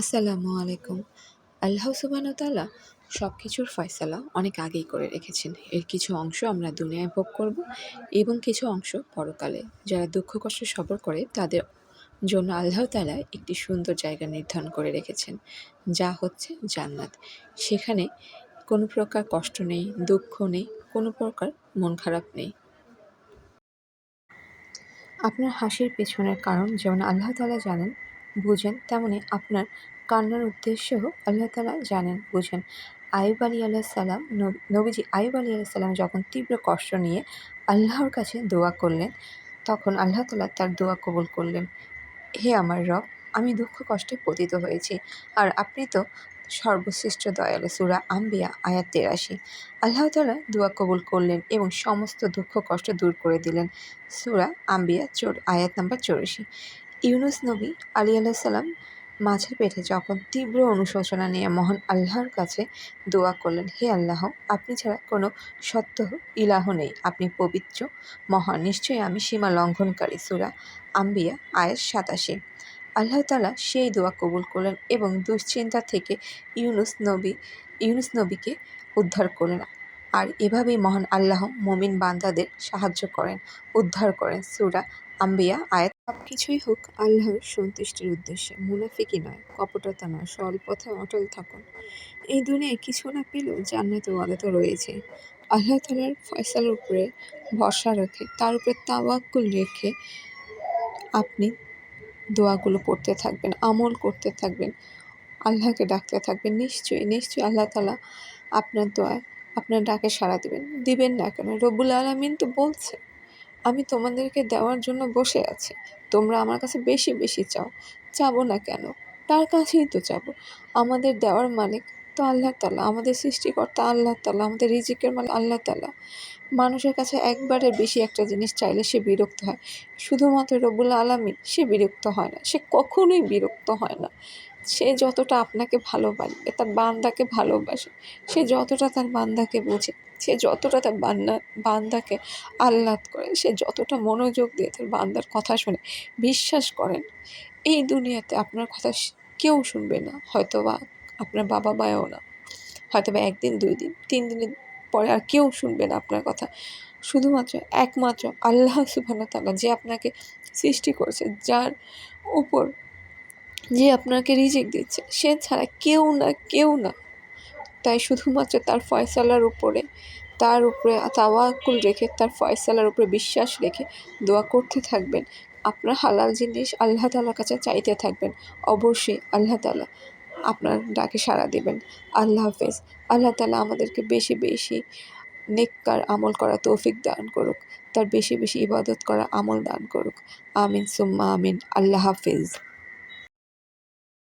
আসসালামু আলাইকুম। আল্লাহ সুবহানাহু তাআলা সব কিছুর ফয়সালা অনেক আগেই করে রেখেছেন। এর কিছু অংশ আমরা দুনিয়ায় ভোগ করব এবং কিছু অংশ পরকালে। যারা দুঃখ, কষ্ট সবর করে তাদের জন্য আল্লাহ তাআলা একটি সুন্দর জায়গা নির্ধারণ করে রেখেছেন, যা হচ্ছে জান্নাত। সেখানে কোনো প্রকার কষ্ট নেই, দুঃখ নেই, কোনো প্রকার মন খারাপ নেই। আপনার হাসির পেছনের কারণ যেমন আল্লাহ তাআলা জানেন বুঝেন তেমনি আপনার কান্নার উদ্দেশ্যও আল্লাহ তাআলা জানেন, বুঝেন। আইব আলী আলাহ সালাম নবীজি আইব আলী আল্লাহ সালাম যখন তীব্র কষ্ট নিয়ে আল্লাহর কাছে দোয়া করলেন, তখন আল্লাহ তালা তার দোয়া কবুল করলেন। হে আমার রব, আমি দুঃখ কষ্টে পতিত হয়েছি। আর আপনি তো সর্বশ্রেষ্ঠ দয়ালু, সুরা আম্বিয়া, আয়াত তেরাশি। আল্লাহ তালা দোয়া কবুল করলেন এবং সমস্ত দুঃখ কষ্ট দূর করে দিলেন। সুরা আম্বিয়া চোর আয়াত নাম্বার চৌরাশি। ইউনুস নবী আলী আল্লাহ সাল্লাম মাছের পেটে যখন তীব্র অনুশোচনা নিয়ে মহান আল্লাহর কাছে দোয়া করলেন, হে আল্লাহ, আপনি ছাড়া কোনো সত্য ইলাহ নেই। আপনি পবিত্র, মহান। নিশ্চয়ই আমি সীমা লঙ্ঘনকারী সুরা আম্বিয়া আয়ের সাতাশে। আল্লাহ তালা সেই দোয়া কবুল করলেন এবং দুশ্চিন্তা থেকে ইউনুস নবী, ইউনুস নবীকে উদ্ধার করলেন। আর এভাবেই মহান আল্লাহ মমিন বান্দাদের সাহায্য করেন, উদ্ধার করেন সুরা আম্বিয়া, আয়াত। সব কিছুই হোক আল্লাহর সন্তুষ্টির উদ্দেশ্যে। মুনাফিকি নয়, কপটতা নয়, সরল পথে অটল থাকুন। এই দুনিয়ায় কিছু না পেলেও জান্নাত ওয়াদা তো রয়েছে। আল্লাহ তালার ফয়সালার উপরে ভরসা রেখে, তার উপরে তাওয়াক্কুল রেখে আপনি দোয়াগুলো পড়তে থাকবেন, আমল করতে থাকবেন, আল্লাহকে ডাকতে থাকবেন। নিশ্চয়ই নিশ্চয়ই আল্লাহ তালা আপনার দোয়ায় আপনার ডাকে সাড়া দিবেন। দিবেন না কেন? রবুল আলমিন তো বলছে, আমি তোমাদেরকে দেওয়ার জন্য বসে আছি। তোমরা আমার কাছে বেশি বেশি চাও। চাবো না কেন? তার কাছেই তো চাবো। আমাদের দেওয়ার মালিক তো আল্লাহ তালা, আমাদের সৃষ্টিকর্তা আল্লাহ তালা, আমাদের রিজিকের মালিক আল্লাহ তালা। মানুষের কাছে একবারের বেশি একটা জিনিস চাইলে সে বিরক্ত হয়। শুধুমাত্র রবুল আলমিন, সে বিরক্ত হয় না। সে কখনোই বিরক্ত হয় না। সে যতটা আপনাকে ভালোবাসবে তার বান্দাকে ভালোবাসে, সে যতটা তার বান্দাকে বোঝে, সে যতটা তার বান্না, বান্দাকে আহ্লাদ করে, সে যতটা মনোযোগ দিয়ে তার বান্দার কথা শুনে বিশ্বাস করেন, এই দুনিয়াতে আপনার কথা কেউ শুনবে না। হয়তো বা আপনার বাবা মায়েও না। হয়তো বা একদিন দুই দিন তিন দিনের পরে আর কেউ শুনবে না আপনার কথা। শুধুমাত্র, একমাত্র আল্লাহ সুবহানাহু তাআলা যে আপনাকে সৃষ্টি করেছে, যার উপর যে আপনাকে রিজেক্ট দিচ্ছে, সে ছাড়া কেউ না কেউ না। তাই শুধুমাত্র তার ফয়সালার উপরে, তার উপরে তাওয়াক্কুল রেখে, তার ফয়সালার উপরে বিশ্বাস রেখে দোয়া করতে থাকবেন। আপনার হালাল জিনিস আল্লাহ তালার কাছে চাইতে থাকবেন। অবশ্যই আল্লাহ তালা আপনার ডাকে সাড়া দেবেন। আল্লাহ হাফেজ। আল্লাহ তালা আমাদেরকে বেশি বেশি নেককার আমল করা তৌফিক দান করুক। তার বেশি বেশি ইবাদত করা আমল দান করুক। আমিন, সুম্মা আমিন। আল্লাহ হাফেজ।